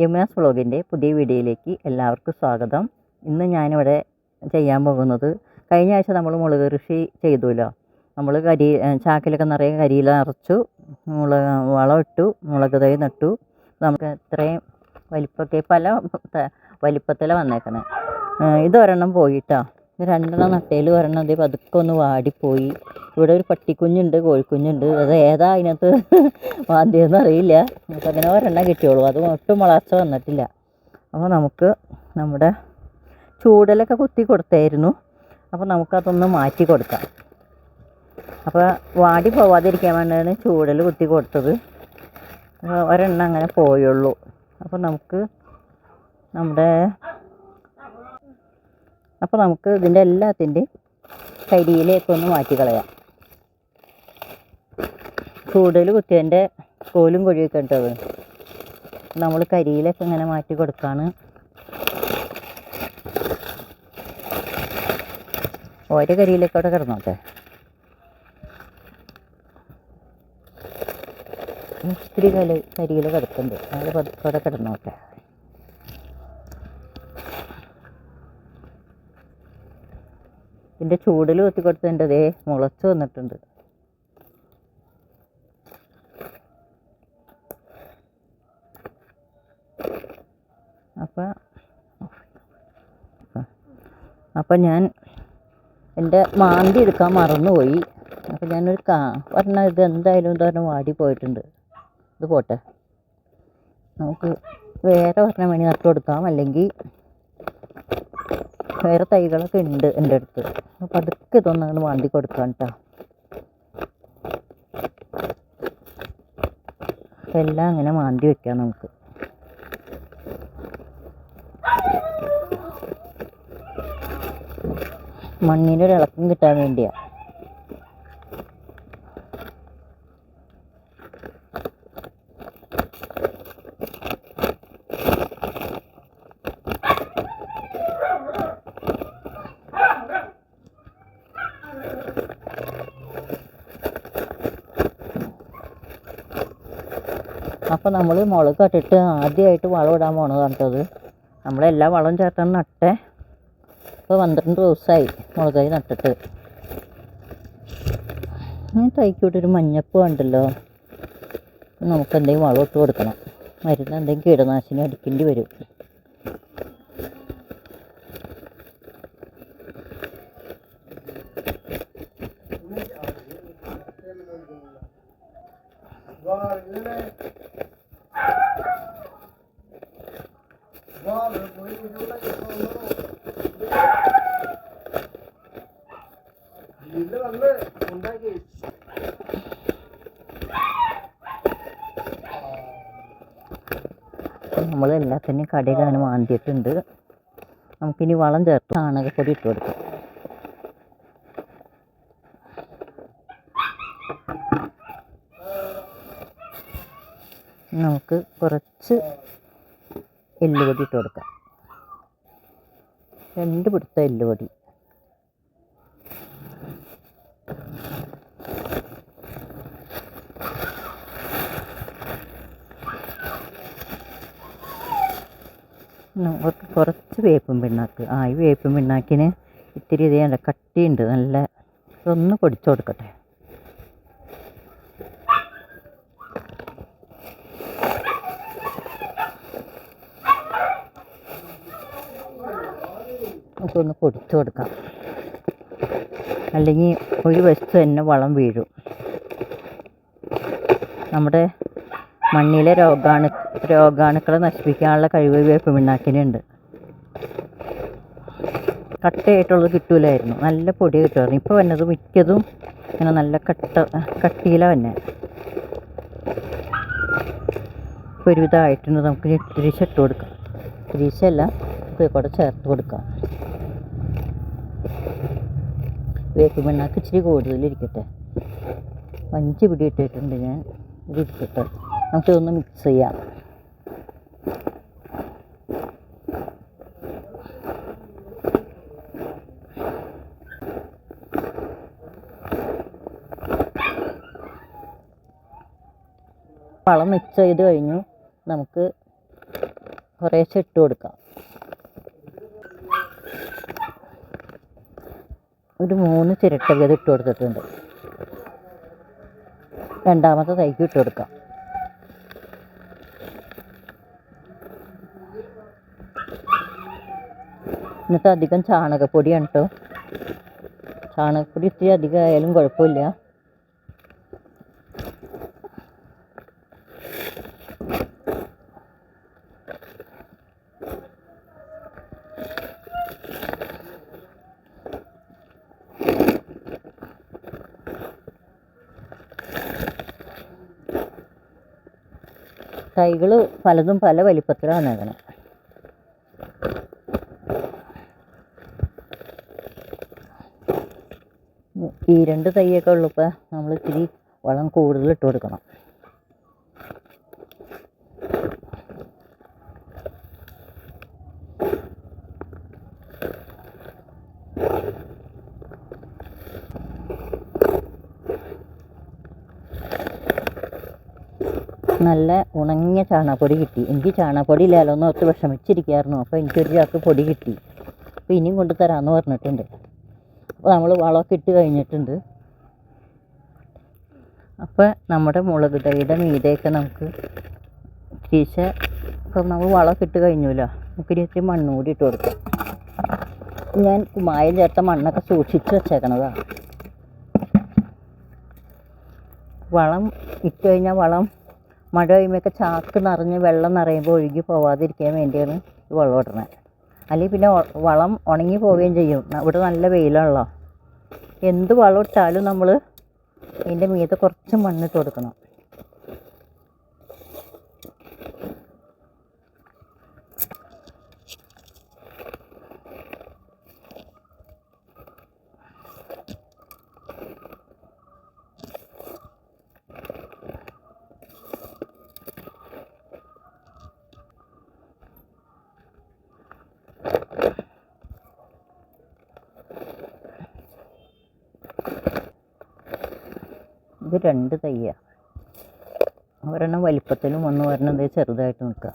യമുനാസ് വ്ളോഗിന്റെ പുതിയ വീഡിയോയിലേക്ക് എല്ലാവർക്കും സ്വാഗതം. ഇന്ന് ഞാനിവിടെ ചെയ്യാൻ പോകുന്നത് കഴിഞ്ഞ ആഴ്ച നമ്മൾ മുളക് കൃഷി ചെയ്തുല്ലോ. നമ്മൾ കരി ചാക്കിലൊക്കെ നിറയെ കരിയില നിറച്ചു മുളക് ഇട്ടു മുളക് തൈ നട്ടു. നമുക്ക് ഇത്രയും വലിപ്പമൊക്കെ പല വലിപ്പത്തിലാണ് വന്നേക്കണേ. ഇത് ഒരെണ്ണം പോയിട്ടാ. രണ്ടെണ്ണം നട്ടയിൽ ഒരെണ്ണം അതേ പതുക്കെ ഒന്ന് വാടിപ്പോയി. ഇവിടെ ഒരു പട്ടിക്കുഞ്ഞുണ്ട് കോഴിക്കുഞ്ഞുണ്ട്. അത് ഏതാ അതിനകത്ത്? വാന്തിയെന്ന് അറിയില്ല. നമുക്ക് അങ്ങനെ ഒരെണ്ണം കിട്ടിയോളൂ അത് ഒട്ടും വളർച്ച വന്നിട്ടില്ല. അപ്പോൾ നമുക്ക് നമ്മുടെ ചൂടലൊക്കെ കുത്തി കൊടുത്തായിരുന്നു. അപ്പോൾ നമുക്കതൊന്ന് മാറ്റി കൊടുക്കാം. അപ്പോൾ വാടി പോവാതിരിക്കാൻ വേണ്ടിയാണ് ചൂടൽ കുത്തി കൊടുത്തത്. ഒരെണ്ണം അങ്ങനെ പോയുള്ളൂ. അപ്പോൾ നമുക്ക് നമ്മുടെ അപ്പോൾ നമുക്ക് ഇതിന്റെ എല്ലാത്തിന്റെയും കരിയിലേക്ക് ഒന്ന് മാറ്റി കളയാം. ചൂടൽ കുത്തിയതിന്റെ കോലും കൊഴിയൊക്കെ ഉണ്ടാവ് നമ്മൾ കരിയിലൊക്കെ ഇങ്ങനെ മാറ്റി കൊടുക്കാണ്. ഓരോ കരിയിലൊക്കെ അവിടെ കിടന്നോട്ടെ. ഒത്തിരി കല കരിയിൽ കിടക്കുന്നുണ്ട് നല്ല പതുക്കെ അവിടെ കിടന്നോട്ടെ. ഇതിന്റെ ചൂടിൽ കുത്തി കൊടുത്തതിന്റെ അതേ മുളച്ച് വന്നിട്ടുണ്ട് അപ്പം അപ്പം ഞാൻ എന്റെ മാന്തി എടുക്കാൻ മറന്നുപോയി. അപ്പം ഞാനൊരു കാ പറഞ്ഞ ഇത് എന്തായാലും ഇതൊരെണ്ണം വാടി പോയിട്ടുണ്ട്. ഇത് പോട്ടെ. നമുക്ക് വേറെ ഒരെണ്ണം വേണി നട്ടു കൊടുക്കാം. അല്ലെങ്കിൽ വേറെ തൈകളൊക്കെ ഉണ്ട് എന്റെ അടുത്ത്. അപ്പം അതൊക്കെ അങ്ങനെ മാന്തി കൊടുക്കാം കേട്ടോ. എല്ലാം അങ്ങനെ മാന്തി വെക്കാം നമുക്ക്. മണ്ണിനൊരു ഇളക്കം കിട്ടാൻ വേണ്ടിയാ. അപ്പോൾ നമ്മൾ മുളക് ഇട്ടിട്ട് ആദ്യമായിട്ട് വളം ഇടാൻ പോണതാണ് കേട്ടത്. നമ്മളെല്ലാ വളം ചേർത്താണ് നട്ടേ. ഇപ്പോൾ പന്ത്രണ്ട് ദിവസമായി മുളക് തൈ നട്ടിട്ട് ഈ തൈക്കൂട്ടൊരു മഞ്ഞപ്പ് ഉണ്ടല്ലോ നമുക്ക് എന്തെങ്കിലും വളം ഇട്ട് കൊടുക്കണം. മരുന്ന് എന്തെങ്കിലും കീടനാശിനി അടിക്കേണ്ടി വരും. നമ്മൾ എല്ലാത്തിനെയും കടയിൽ അങ്ങനെ മാന്തിയിട്ടുണ്ട്. നമുക്കിനി വളം ചേർത്ത് ചാണകപ്പൊടി ഇട്ട് കൊടുക്കാം. നമുക്ക് കുറച്ച് എല്ലുപൊടി ഇട്ട് കൊടുക്കാം. രണ്ട് പിടുത്ത എല്ലുപൊടി. കുറച്ച് വേപ്പും പിണ്ണാക്ക്. ആ ഈ വേപ്പും പിണ്ണാക്കിന് ഇത്തിരി ഇത് നല്ല കട്ടിയുണ്ട്. നല്ല ഇതൊന്ന് പൊടിച്ചു കൊടുക്കട്ടെ. നമുക്കൊന്ന് പൊടിച്ചു കൊടുക്കാം. അല്ലെങ്കിൽ ഒരു വശത്ത് തന്നെ വളം വീഴും. നമ്മുടെ മണ്ണിലെ രോഗാണു രോഗാണുക്കളെ നശിപ്പിക്കാനുള്ള കഴിവ് വേപ്പ് പിണ്ണാക്കിനുണ്ട് കട്ടയായിട്ടുള്ളത് കിട്ടൂലായിരുന്നു. നല്ല പൊടി കിട്ടുമായിരുന്നു. ഇപ്പോൾ വന്നത് മിക്കതും ഇങ്ങനെ നല്ല കട്ട കട്ടിയില വന്നെ. ഒരുവിധമായിട്ടുണ്ട് നമുക്ക് ഇത്തിരിശ ഇട്ട് കൊടുക്കാം. തിരിച്ചല്ല കൂടെ ചേർത്ത് കൊടുക്കാം. വേപ്പ് പിണ്ണാക്ക് ഇച്ചിരി കൂടുതലിരിക്കട്ടെ. അഞ്ച് പിടി ഇട്ടിട്ടുണ്ട് ഞാൻ. ഇതിരിക്കട്ടെ നമുക്കിതൊന്ന് മിക്സ് ചെയ്യാം. വളം മിക്സ് ചെയ്ത് കഴിഞ്ഞു. നമുക്ക് കുറേശ്ശെ ഇട്ട് കൊടുക്കാം. ഒരു മൂന്ന് ചിരട്ട വീതം ഇട്ട് കൊടുത്തിട്ടുണ്ട്. രണ്ടാമത്തെ തൈക്ക് ഇട്ട് കൊടുക്കാം. എന്നിട്ട് അധികം ചാണകപ്പൊടിയാണ് കേട്ടോ ചാണകപ്പൊടി ഇത്തിരി അധികം ആയാലും കുഴപ്പമില്ല. തൈകൾ പലതും പല വലിപ്പത്തിലാണ് നടുന്നത് ഈ രണ്ട് തൈയൊക്കെ ഉള്ളപ്പോൾ നമ്മൾ ഇത്തിരി വളം കൂടുതൽ ഇട്ട് കൊടുക്കണം. നല്ല ഉണങ്ങിയ ചാണകപ്പൊടി കിട്ടി. എനിക്ക് ചാണകപ്പൊടി ഇല്ലല്ലോ എന്ന് ഓർത്ത് വിഷമിച്ചിരിക്കുകയായിരുന്നു. അപ്പോൾ എനിക്കൊരു ചാക്ക് പൊടി കിട്ടി. അപ്പോൾ ഇനിയും കൊണ്ടുതരാമെന്ന് പറഞ്ഞിട്ടുണ്ട്. അപ്പോൾ നമ്മൾ വളമൊക്കെ ഇട്ട് കഴിഞ്ഞിട്ടുണ്ട്. അപ്പോൾ നമ്മുടെ മുളക് തൈയുടെ മീതെയൊക്കെ നമുക്ക് തിരിച്ച ഇപ്പം നമ്മൾ വളമൊക്കെ ഇട്ട് കഴിഞ്ഞല്ലോ. നമുക്ക് ഇത്തിരി മണ്ണ് കൂടി ഇട്ട് കൊടുക്കാം. ഞാൻ കുമായം ചേർത്ത മണ്ണൊക്കെ സൂക്ഷിച്ച് വെച്ചേക്കണതാണ് വളം ഇട്ട് കഴിഞ്ഞാൽ വളം മഴ കഴിയുമ്പോഴൊക്കെ ചാക്ക് നിറഞ്ഞ് വെള്ളം നിറയുമ്പോൾ ഒഴുകി പോവാതിരിക്കാൻ വേണ്ടിയാണ് വെള്ളം ഇടുന്നത്. അല്ലെങ്കിൽ പിന്നെ വളം ഉണങ്ങി പോവുകയും ചെയ്യും. ഇവിടെ നല്ല വെയിലാണല്ലോ. എന്ത് വളം ഇട്ടാലും നമ്മൾ അതിന്റെ മീതെ കുറച്ച് മണ്ണിട്ട് കൊടുക്കണം. ഇത് രണ്ട് തയ്യ. ഒരെണ്ണം വലിപ്പത്തിലും ഒന്ന് ഒരെണ്ണം ദേ ചെറുതായിട്ട് നിൽക്കുക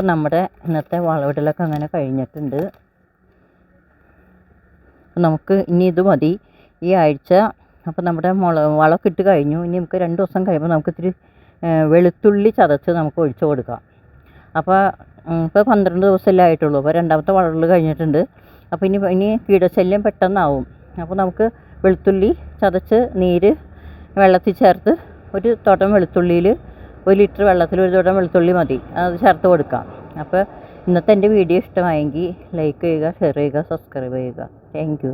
അപ്പം നമ്മുടെ ഇന്നത്തെ വളവിടലൊക്കെ അങ്ങനെ കഴിഞ്ഞിട്ടുണ്ട്. നമുക്ക് ഇനി ഇത് മതി. ഈ ആഴ്ച അപ്പം നമ്മുടെ മുള വളമൊക്കെ ഇട്ട് കഴിഞ്ഞു. ഇനി നമുക്ക് രണ്ട് ദിവസം കഴിയുമ്പോൾ നമുക്ക് ഇത്തിരി വെളുത്തുള്ളി ചതച്ച് നമുക്ക് ഒഴിച്ചു കൊടുക്കാം. അപ്പോൾ ഇപ്പോൾ പന്ത്രണ്ട് ദിവസമല്ലേ ആയിട്ടുള്ളൂ. അപ്പോൾ രണ്ടാമത്തെ വളകൾ കഴിഞ്ഞിട്ടുണ്ട്. അപ്പോൾ ഇനി ഇനി കീടശല്യം പെട്ടെന്നാവും. അപ്പോൾ നമുക്ക് വെളുത്തുള്ളി ചതച്ച് നീര് വെള്ളത്തിൽ ചേർത്ത് ഒരു തോട്ടം വെളുത്തുള്ളിയിൽ ഒരു ലിറ്റർ വെള്ളത്തിൽ ഒരു തോട്ടം വെളുത്തുള്ളി മതി. അത് ചേർത്ത് കൊടുക്കാം. അപ്പോൾ ഇന്നത്തെ എന്റെ വീഡിയോ ഇഷ്ടമായെങ്കിൽ ലൈക്ക് ചെയ്യുക ഷെയർ ചെയ്യുക സബ്സ്ക്രൈബ് ചെയ്യുക. Thank you